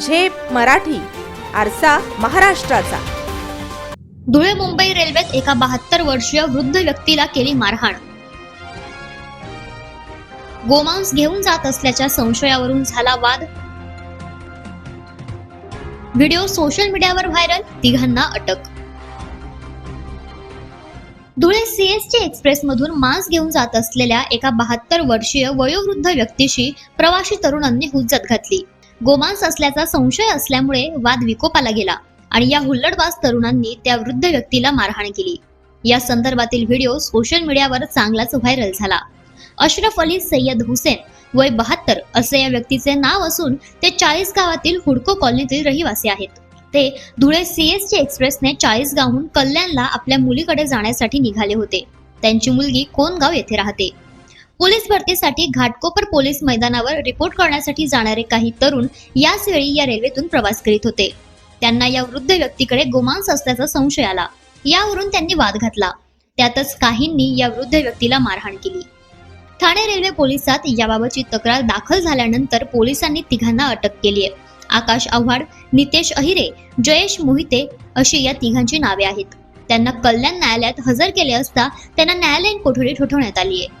झेप मराठी आरसा महाराष्ट्राचा. धुळे मुंबई रेल्वेत एका बहात्तर वर्षीय वृद्ध व्यक्तीला केली मारहाण. गोमांस घेऊन जात असल्याच्या संशयावरून झाला वाद. व्हिडिओ सोशल मीडियावर व्हायरल तिघांना अटक. धुळे सीएसटी एक्सप्रेस मधून मांस घेऊन जात असलेल्या एका बहात्तर वर्षीय वयोवृद्ध व्यक्तीशी प्रवासी तरुणांनी हुज्जत घातली. गोमांस असल्याचा संशय असल्यामुळे वाद विकोपाला गेला आणि या हुल्लडबाज तरुणांनी त्या वृद्ध व्यक्तीला मारहाण केली. या संदर्भातील व्हिडिओ सोशल मीडियावर चांगलाच व्हायरल झाला. अशरफ अली सय्यद हुसेन वय बहात्तर असे या व्यक्तीचे नाव असून ते चाळीस गावातील हुडको कॉलनीतील रहिवासी आहेत. ते धुळे सीएसटी एक्सप्रेसने चाळीस गावहून कल्याणला आपल्या मुलीकडे जाण्यासाठी निघाले होते. त्यांची मुलगी कोणगाव येथे राहते. पोलीस भरतीसाठी घाटकोपर पोलीस मैदानावर रिपोर्ट करण्यासाठी जाणारे काही तरुण याच वेळी या रेल्वेतून प्रवास करीत होते. त्यांना या वृद्ध व्यक्तीकडे गोमांस असल्याचा संशय आला. यावरून त्यांनी वाद घातला. त्यातच काहींनी या वृद्ध व्यक्तीला मारहाण केली. ठाणे रेल्वे पोलिसात याबाबतची तक्रार दाखल झाल्यानंतर पोलिसांनी तिघांना अटक केली आहे. आकाश आव्हाड नितेश अहिरे जयेश मोहिते अशी या तिघांची नावे आहेत. त्यांना कल्याण न्यायालयात हजर केले असता त्यांना न्यायालयीन कोठडी ठोठवण्यात आली आहे.